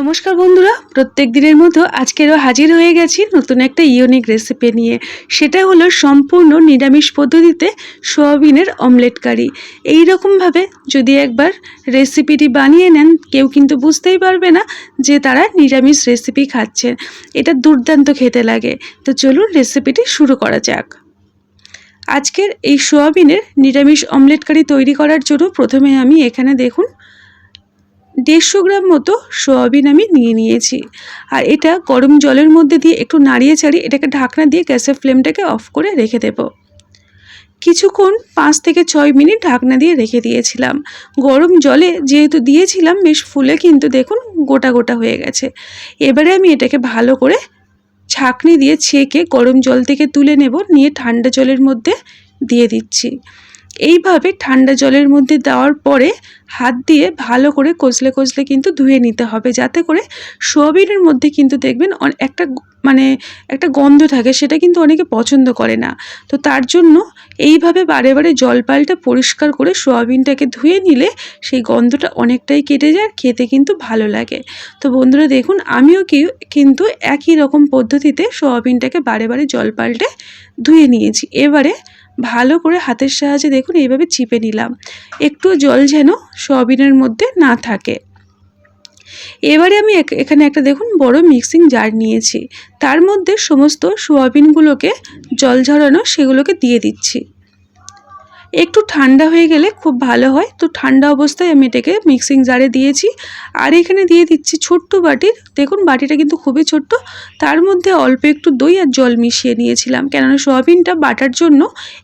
নমস্কার বন্ধুরা, প্রত্যেক দিনের মতো আজকেরও হাজির হয়ে গেছি নতুন একটা ইউনিক রেসিপি নিয়ে। সেটা হলো সম্পূর্ণ নিরামিষ পদ্ধতিতে সোয়াবিনের অমলেট কারি এই রকমভাবে যদি একবার রেসিপিটি বানিয়ে নেন, কেউ কিন্তু বুঝতেই পারবে না যে তারা নিরামিষ রেসিপি খাচ্ছেন। এটা দুর্দান্ত খেতে লাগে। তো চলুন রেসিপিটি শুরু করা যাক। আজকের এই সোয়াবিনের নিরামিষ অমলেট কারি তৈরি করার জন্য প্রথমে আমি এখানে দেখুন দেড়শো গ্রাম মতো সোয়াবিন আমি নিয়ে নিয়েছি। আর এটা গরম জলের মধ্যে দিয়ে একটু নাড়িয়ে ছাড়িয়ে এটাকে ঢাকনা দিয়ে গ্যাসের ফ্লেমটাকে অফ করে রেখে দেব। কিছুক্ষণ পাঁচ থেকে ছয় মিনিট ঢাকনা দিয়ে রেখে দিয়েছিলাম। গরম জলে যেহেতু দিয়েছিলাম, বেশ ফুলে কিন্তু দেখুন গোটা গোটা হয়ে গেছে। এবারে আমি এটাকে ভালো করে ছাঁকনি দিয়ে ছেঁকে গরম জল থেকে তুলে নেব, নিয়ে ঠান্ডা জলের মধ্যে দিয়ে দিচ্ছি। এইভাবে ঠান্ডা জলের মধ্যে দেওয়ার পরে হাত দিয়ে ভালো করে কচলে কচলে কিন্তু ধুয়ে নিতে হবে। যাতে করে সোয়াবিনের মধ্যে কিন্তু দেখবেন একটা মানে একটা গন্ধ থাকে, সেটা কিন্তু অনেকে পছন্দ করে না। তো তার জন্য এইভাবে বারে বারে জল পাল্টা পরিষ্কার করে সোয়াবিনটাকে ধুয়ে নিলে সেই গন্ধটা অনেকটাই কেটে যায় খেতে কিন্তু ভালো লাগে। তো বন্ধুরা দেখুন, আমিও কি কিন্তু একই রকম পদ্ধতিতে সোয়াবিনটাকে বারে বারে জল পাল্টে ধুয়ে নিয়েছি। এবারে ভালো করে হাতের সাহায্যে দেখুন, এইভাবে চিপে নিলাম। একটু জল যেন সোয়াবিনের মধ্যে না থাকে। এবারে আমি এখানে একটা দেখুন, বড় মিক্সিং জার নিয়েছি। তার মধ্যে সমস্ত সোয়াবিনগুলোকে, জল ঝরানো সেগুলোকে দিয়ে দিচ্ছি। একটু ঠান্ডা হয়ে গেলে খুব ভালো হয়। তো ঠান্ডা অবস্থায় আমি এটাকে মিক্সিং জারে দিয়েছি। আর এখানে দিয়ে দিচ্ছি ছোট্ট বাটির। দেখুন, বাটিটা কিন্তু খুবই ছোট্ট। তার মধ্যে অল্প একটু দই আর জল মিশিয়ে নিয়েছিলাম। কেননা সোয়াবিনটা বাটার জন্য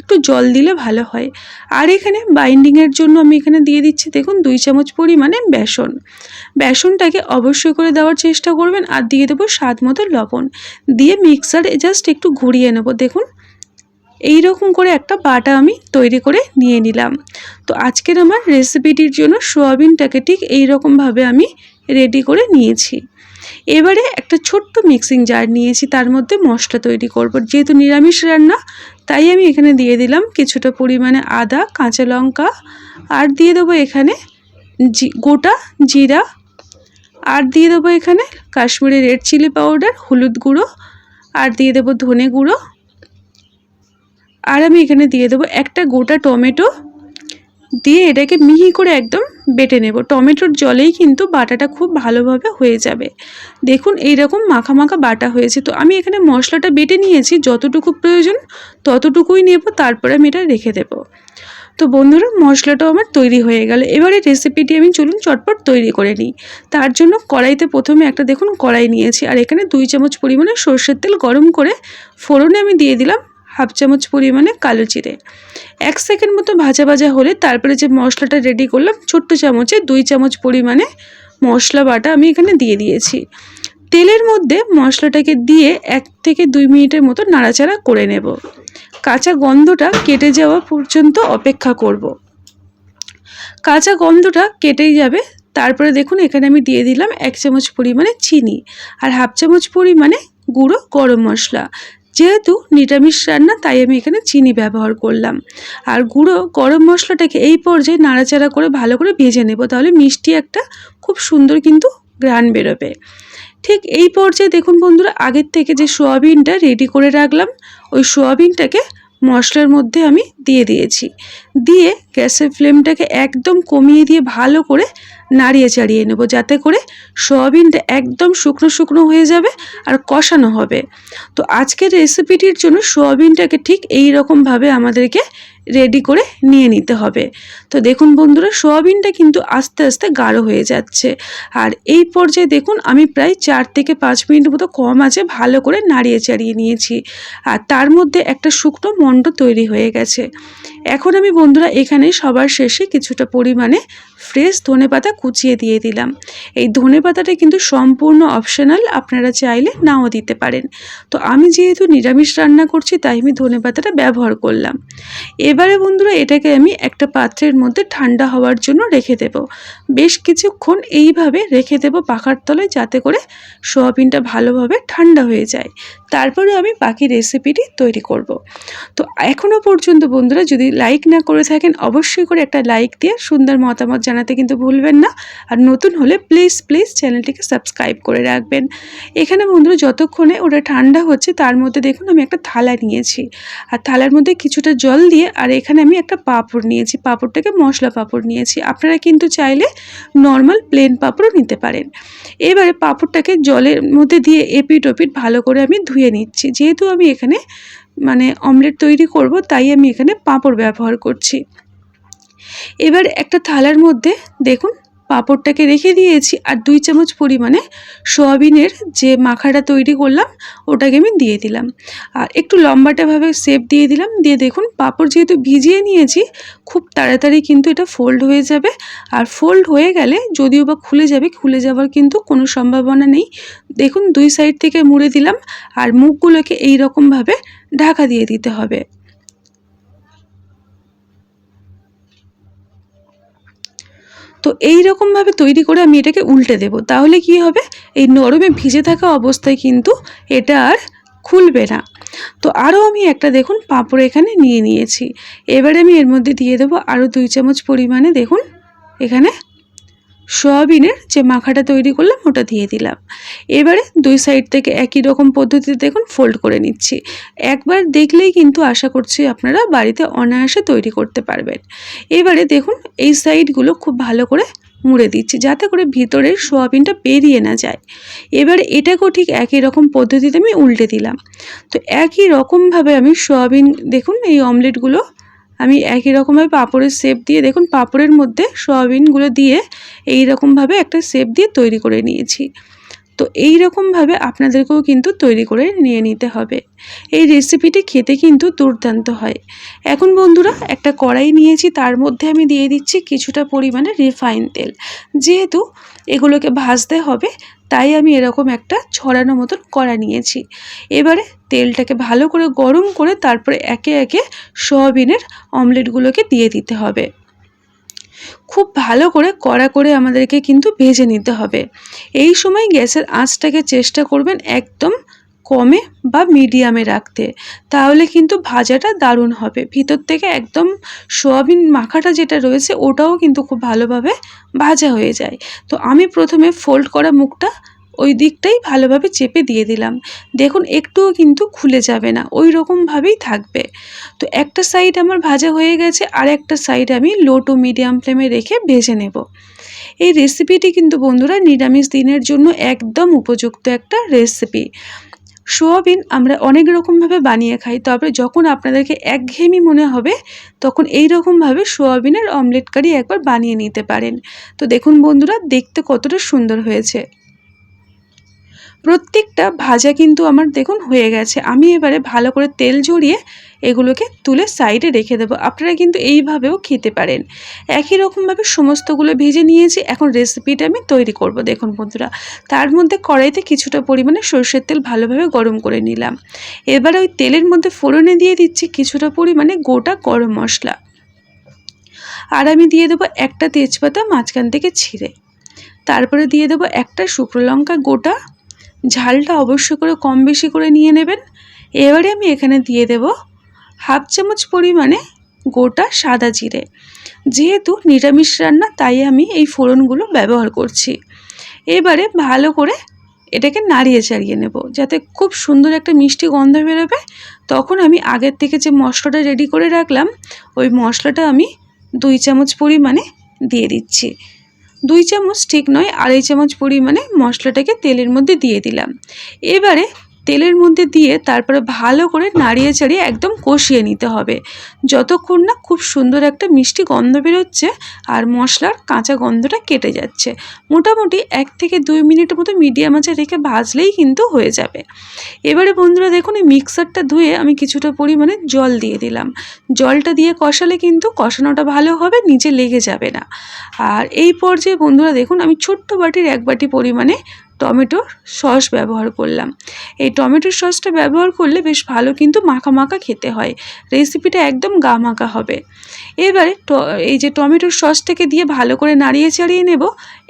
একটু জল দিলে ভালো হয়। আর এখানে বাইন্ডিংয়ের জন্য আমি এখানে দিয়ে দিচ্ছি, দেখুন, দুই চামচ পরিমাণে বেসন। বেসনটাকে অবশ্যই করে দেওয়ার চেষ্টা করবেন। আর দিয়ে দেবো স্বাদ মতো লবণ। দিয়ে মিক্সারে জাস্ট একটু ঘুরিয়ে নেব, দেখুন। এই রকম করে একটা বাটা আমি তৈরি করে নিয়ে নিলাম। তো আজকের আমার রেসিপিটির জন্য সোয়াবিনটাকে ঠিক এই রকমভাবে আমি রেডি করে নিয়েছি। এবারে একটা ছোট্ট মিক্সিং জার নিয়েছি, তার মধ্যে মশলা তৈরি করব। যেহেতু নিরামিষ রান্না, তাই আমি এখানে দিয়ে দিলাম কিছুটা পরিমাণে আদা, কাঁচা লঙ্কা, আর দিয়ে দেবো এখানে গোটা জিরা, আর দিয়ে দেবো এখানে কাশ্মীরি রেড চিলি পাউডার, হলুদ গুঁড়ো, আর দিয়ে দেবো ধনে গুঁড়ো আর আমি এখানে দিয়ে দেবো একটা গোটা টমেটো দিয়ে এটাকে মিহি করে একদম বেটে নেব। টমেটোর জলেই কিন্তু বাটাটা খুব ভালোভাবে হয়ে যাবে। দেখুন এই রকম মাখা মাখা বাটা হয়েছে। তো আমি এখানে মশলাটা বেটে নিয়েছি, যতটুকু প্রয়োজন ততটুকুই নেব, তারপরে আমি এটা রেখে দেব। তো বন্ধুরা, মশলাটাও আমার তৈরি হয়ে গেল। এবারে রেসিপিটি আমি চলুন চটপট তৈরি করে নিই। তার জন্য কড়াইতে প্রথমে একটা, দেখুন, কড়াই নিয়েছি। আর এখানে দুই চামচ পরিমাণে সর্ষের তেল গরম করে ফোড়নে আমি দিয়ে দিলাম। হাফ চামচ পরিমাণে কালো জিরে। এক সেকেন্ড মতো ভাজা ভাজা হলে তারপরে যে মশলাটা রেডি করলাম, ছোট্ট চামচে দুই চামচ পরিমাণে মশলা বাটা আমি এখানে দিয়ে দিয়েছি। তেলের মধ্যে মশলাটাকে দিয়ে এক থেকে দুই মিনিটের মতো নাড়াচাড়া করে নেব। কাঁচা গন্ধটা কেটে যাওয়া পর্যন্ত অপেক্ষা করব। কাঁচা গন্ধটা কেটেই যাবে। তারপরে দেখুন, এখানে আমি দিয়ে দিলাম এক চামচ পরিমাণে চিনি আর হাফ চামচ পরিমাণে গুঁড়ো গরম মশলা। যেহেতু নিরামিষ রান্না, তাই আমি এখানে চিনি ব্যবহার করলাম। আর গুঁড়ো গরম মশলাটাকে এই পর্যায়ে নাড়াচাড়া করে ভালো করে ভেজে নেব, তাহলে মিষ্টি একটা খুব সুন্দর কিন্তু গ্রান বেরোবে। ঠিক এই পর্যায়ে দেখুন বন্ধুরা, আগের থেকে যে সোয়াবিনটা রেডি করে রাখলাম, ওই সোয়াবিনটাকে মশলার মধ্যে আমি দিয়ে দিয়েছি। দিয়ে গ্যাসের ফ্লেমটাকে একদম কমিয়ে দিয়ে ভালো করে নাড়িয়ে চাড়িয়ে নেব যাতে করে সয়াবিনটা একদম শুকনো শুকনো হয়ে যাবে আর কষানো হবে। তো আজকের রেসিপিটির জন্য সয়াবিনটাকে ঠিক এই রকমভাবে আমাদেরকে রেডি করে নিয়ে নিতে হবে। তো দেখুন বন্ধুরা, সোয়াবিনটা কিন্তু আস্তে আস্তে গাঢ় হয়ে যাচ্ছে। আর এই পর্যায়ে দেখুন, আমি প্রায় চার থেকে পাঁচ মিনিট মতো কম আছে, ভালো করে নাড়িয়ে চাড়িয়ে নিয়েছি। আর তার মধ্যে একটা শুকনো মণ্ড তৈরি হয়ে গেছে। এখন আমি বন্ধুরা এখানে সবার শেষে কিছুটা পরিমাণে ফ্রেশ ধনেপাতা কুচিয়ে দিয়ে দিলাম। এই ধনেপাতাটা কিন্তু সম্পূর্ণ অপশনাল আপনারা চাইলে নাও দিতে পারেন। তো আমি যেহেতু নিরামিষ রান্না করছি, তাই আমি ধনেপাতাটা ব্যবহার করলাম। এবারে বন্ধুরা এটাকে আমি একটা পাত্রের মধ্যে ঠান্ডা হওয়ার জন্য রেখে দেব। বেশ কিছুক্ষণ এইভাবে রেখে দেব পাখার তলায় যাতে করে সোয়াবিনটা ভালোভাবে ঠান্ডা হয়ে যায়। তারপরে আমি বাকি রেসিপিটি তৈরি করব। তো এখনও পর্যন্ত বন্ধুরা যদি লাইক না করে থাকেন, অবশ্যই করে একটা লাইক দিয়ে সুন্দর মতামত জানাতে কিন্তু ভুলবেন না। আর নতুন হলে প্লিজ প্লিজ চ্যানেলটিকে সাবস্ক্রাইব করে রাখবেন। এখানে বন্ধুরা যতক্ষণে ওটা ঠান্ডা হচ্ছে, তার মধ্যে দেখুন আমি একটা থালা নিয়েছি। আর থালার মধ্যে কিছুটা জল দিয়ে, আর এখানে আমি একটা পাঁপড় নিয়েছি। পাঁপড়টাকে মশলা পাঁপড় নিয়েছি। আপনারা কিন্তু চাইলে নর্মাল প্লেন পাঁপড়ও নিতে পারেন। এবারে পাঁপড়টাকে জলের মধ্যে দিয়ে এপিট ওপিট ভালো করে আমি ধুয়ে নিচ্ছি। যেহেতু আমি এখানে মানে অমলেট তৈরি করব, তাই আমি এখানে পাঁপড় ব্যবহার করছি। এবার একটা থালার মধ্যে দেখুন পাঁপড়টাকে রেখে দিয়েছি আর দুই চামচ পরিমাণে সোয়াবিনের যে মাখাটা তৈরি করলাম, ওটাকে আমি দিয়ে দিলাম। আর একটু লম্বাটাভাবে শেপ দিয়ে দিলাম। দিয়ে দেখুন, পাঁপড় যেহেতু ভিজিয়ে নিয়েছি, খুব তাড়াতাড়ি কিন্তু এটা ফোল্ড হয়ে যাবে। আর ফোল্ড হয়ে গেলে যদিও বা খুলে যাবে, খুলে যাওয়ার কিন্তু কোনো সম্ভাবনা নেই। দেখুন, দুই সাইড থেকে মুড়ে দিলাম আর মুখগুলোকে এই রকমভাবে ঢাকা দিয়ে দিতে হবে। তো এই রকমভাবে তৈরি করে আমি এটাকে উল্টে দেব। তাহলে কি হবে? এই নরমে ভিজে থাকা অবস্থায় কিন্তু এটা আর খুলবে না। তো আরও আমি একটা দেখুন পাঁপড় এখানে নিয়ে নিয়েছি। এবারে আমি এর মধ্যে দিয়ে দেবো আরও দুই চামচ পরিমাণে দেখুন এখানে সয়াবিনের যে মাখাটা তৈরি করলাম, ওটা দিয়ে দিলাম। এবারে দুই সাইড থেকে একই রকম পদ্ধতিতে দেখুন ফোল্ড করে নিচ্ছি। একবার দেখলেই কিন্তু আশা করছি আপনারা বাড়িতে অনায়াসে তৈরি করতে পারবেন। এবারে দেখুন এই সাইডগুলো খুব ভালো করে মুড়ে দিচ্ছি, যাতে করে ভিতরের সোয়াবিনটা বেরিয়ে না যায়। এবার এটাকেও ঠিক একই রকম পদ্ধতিতে আমি উল্টে দিলাম। তো একই রকমভাবে আমি সোয়াবিন, দেখুন এই অমলেটগুলো আমি একই রকমভাবে পাঁপড়ের শেপ দিয়ে, দেখুন পাঁপড়ের মধ্যে সয়াবিনগুলো দিয়ে এই রকমভাবে একটা শেপ দিয়ে তৈরি করে নিয়েছি। তো এই রকমভাবে আপনাদেরকেও কিন্তু তৈরি করে নিয়ে নিতে হবে। এই রেসিপিটি খেতে কিন্তু দুর্দান্ত হয়। এখন বন্ধুরা, একটা কড়াই নিয়েছি, তার মধ্যে আমি দিয়ে দিচ্ছি কিছুটা পরিমাণে রিফাইন তেল। যেহেতু এগুলোকে ভাজতে হবে তাই আমি এরকম একটা ছড়ানো মতন কড়া নিয়েছি। এবারে তেলটাকে ভালো করে গরম করে তারপরে একে একে সয়াবিনের অমলেটগুলোকে দিয়ে দিতে হবে। খুব ভালো করে কড়া করে আমাদেরকে কিন্তু ভেজে নিতে হবে। এই সময় গ্যাসের আঁচটাকে চেষ্টা করবেন একদম কমে বা মিডিয়ামে রাখতে, তাহলে কিন্তু ভাজাটা দারুণ হবে। ভিতর থেকে একদম সোয়াবিন মাখাটা যেটা রয়েছে, ওটাও কিন্তু খুব ভালোভাবে ভাজা হয়ে যায়। তো আমি প্রথমে ফোল্ড করা মুখটা ওই দিকটাই ভালোভাবে চেপে দিয়ে দিলাম। দেখুন, একটুও কিন্তু খুলে যাবে না, ওই রকমভাবেই থাকবে। তো একটা সাইড আমার ভাজা হয়ে গেছে, আর একটা সাইড আমি লো টু মিডিয়াম ফ্লেমে রেখে ভেজে নেব। এই রেসিপিটি কিন্তু বন্ধুরা নিরামিষ দিনের জন্য একদম উপযুক্ত একটা রেসিপি সোয়াবিন আমরা অনেক রকমভাবে বানিয়ে খাই, তবে যখন আপনাদেরকে একঘেয়েমি মনে হবে, তখন এই রকমভাবে সোয়াবিনের অমলেট কারি একবার বানিয়ে নিতে পারেন। তো দেখুন বন্ধুরা, দেখতে কতটা সুন্দর হয়েছে। প্রত্যেকটা ভাজা কিন্তু আমার দেখুন হয়ে গেছে। আমি এবারে ভালো করে তেল ঝরিয়ে এগুলোকে তুলে সাইডে রেখে দেবো। আপনারা কিন্তু এইভাবেও খেতে পারেন। একই রকমভাবে সমস্তগুলো ভেজে নিয়েছি। এখন রেসিপিটা আমি তৈরি করব। দেখুন বন্ধুরা, তার মধ্যে কড়াইতে কিছুটা পরিমাণে সর্ষের তেল ভালোভাবে গরম করে নিলাম। এবারে ওই তেলের মধ্যে ফোড়নে দিয়ে দিচ্ছি কিছুটা পরিমাণে গোটা গরম মশলা। আর আমি দিয়ে দেবো একটা তেজপাতা মাঝখান থেকে ছিঁড়ে। তারপরে দিয়ে দেবো একটা শুকনো লঙ্কা গোটা ঝালটা অবশ্যই করে কম বেশি করে নিয়ে নেবেন। এবারে আমি এখানে দিয়ে দেব হাফ চামচ পরিমাণে গোটা সাদা জিরে। যেহেতু নিরামিষ রান্না, তাই আমি এই ফোড়নগুলো ব্যবহার করছি। এবারে ভালো করে এটাকে নাড়িয়ে চাড়িয়ে নেব, যাতে খুব সুন্দর একটা মিষ্টি গন্ধ বেরোবে। তখন আমি আগের থেকে যে মশলাটা রেডি করে রাখলাম, ওই মশলাটা আমি দুই চামচ পরিমাণে দিয়ে দিচ্ছি। দুই চামচ ঠিক নয় আড়াই চামচ পরিমাণে মশলাটাকে তেলের মধ্যে দিয়ে দিলাম। এবারে তেলের মধ্যে দিয়ে তারপরে ভালো করে নাড়িয়ে চাড়িয়ে একদম কষিয়ে নিতে হবে। যতক্ষণ না খুব সুন্দর একটা মিষ্টি গন্ধ বেরোচ্ছে আর মশলার কাঁচা গন্ধটা কেটে যাচ্ছে। মোটামুটি এক থেকে দুই মিনিট মতো মিডিয়াম আঁচে রেখে ভাজলেই কিন্তু হয়ে যাবে। এবারে বন্ধুরা দেখুন, এই মিক্সারটা ধুয়ে আমি কিছুটা পরিমাণে জল দিয়ে দিলাম। জলটা দিয়ে কষালে কিন্তু কষানোটা ভালো হবে, নিচে লেগে যাবে না। আর এই পর্যায়ে বন্ধুরা দেখুন, আমি ছোট্ট বাটির এক বাটি পরিমাণে টমেটোর সস ব্যবহার করলাম। এই টমেটোর সসটা ব্যবহার করলে বেশ ভালো কিন্তু মাখা মাখা খেতে হয়। রেসিপিটা একদম গা মাখা হবে। এবারে এই যে টমেটোর সসটাকে দিয়ে ভালো করে নাড়িয়ে চাড়িয়ে নেব।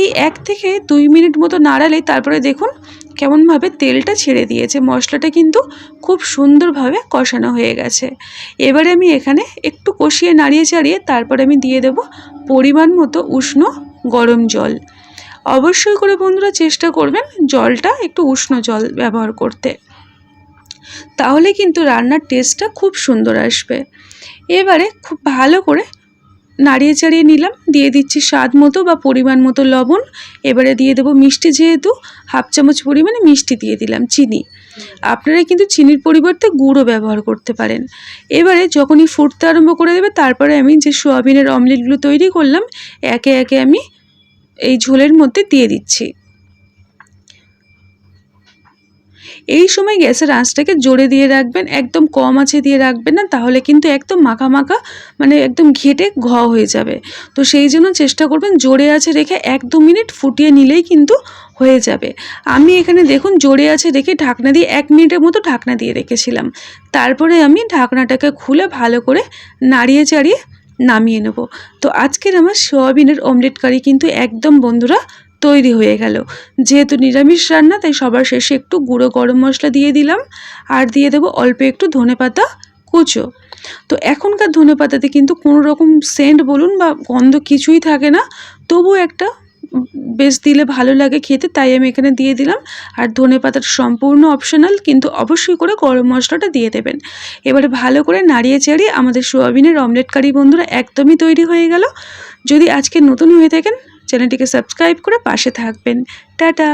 এই এক থেকে দুই মিনিট মতো নাড়ালেই তারপরে দেখুন কেমনভাবে তেলটা ছেড়ে দিয়েছে। মশলাটা কিন্তু খুব সুন্দরভাবে কষানো হয়ে গেছে। এবারে আমি এখানে একটু কষিয়ে নাড়িয়ে চাড়িয়ে তারপরে আমি দিয়ে দেব পরিমাণ মতো উষ্ণ গরম জল। অবশ্যই করে বন্ধুরা চেষ্টা করবেন জলটা একটু উষ্ণ জল ব্যবহার করতে। তাহলে কিন্তু রান্নার টেস্টটা খুব সুন্দর আসবে। এবারে খুব ভালো করে নাড়িয়ে চাড়িয়ে নিলাম, দিয়ে দিচ্ছি স্বাদ মতো বা পরিমাণ মতো লবণ। এবারে দিয়ে দেবো মিষ্টি যেহেতু, হাফ চামচ পরিমাণে মিষ্টি দিয়ে দিলাম, চিনি। আপনারা কিন্তু চিনির পরিবর্তে গুঁড়ো ব্যবহার করতে পারেন। এবারে যখনই ফুটতে আরম্ভ করে দেবে, তারপরে আমি যে সোয়াবিনের অমলেটগুলো তৈরি করলাম, একে একে আমি এই ঝোলের মধ্যে দিয়ে দিচ্ছি। এই সময় গ্যাসের আঁচটাকে জোরে দিয়ে রাখবেন, একদম কম আঁচে দিয়ে রাখবেন না, তাহলে কিন্তু একদম মাখা মাখা মানে একদম ঘেটে ঘ হয়ে যাবে। তো সেই জন্য চেষ্টা করবেন জোরে আছে রেখে এক দু মিনিট ফুটিয়ে নিলেই কিন্তু হয়ে যাবে। আমি এখানে দেখুন জোরে আছে রেখে ঢাকনা দিয়ে এক মিনিটের মতো ঢাকনা দিয়ে রেখেছিলাম। তারপরে আমি ঢাকনাটাকে খুলে ভালো করে নাড়িয়ে চাড়িয়ে নামিয়ে নেব। তো আজকের আমার সোয়াবিনের অমলেট কারি কিন্তু একদম বন্ধুরা তৈরি হয়ে গেল। যেহেতু নিরামিষ রান্না, তাই সবার শেষে একটু গুঁড়ো গরম মশলা দিয়ে দিলাম আর দিয়ে দেবো অল্প একটু ধনে পাতা কুচো। তো এখনকার ধনে পাতাতে কিন্তু কোনো রকম সেন্ট বলুন বা গন্ধ কিছুই থাকে না তবু একটা বেশ দিলে ভালো লাগে খেতে, তাই আমি এখানে দিয়ে দিলাম। আর ধনে পাতাটা সম্পূর্ণ অপশনাল কিন্তু অবশ্যই করে গরম মশলাটা দিয়ে দেবেন। এবারে ভালো করে নাড়িয়ে চাড়িয়ে আমাদের সোয়াবিনের অমলেট কারি বন্ধুরা একদমই তৈরি হয়ে গেল। যদি আজকে নতুন হয়ে থাকেন, চ্যানেলটিকে সাবস্ক্রাইব করে পাশে থাকবেন। টাটা!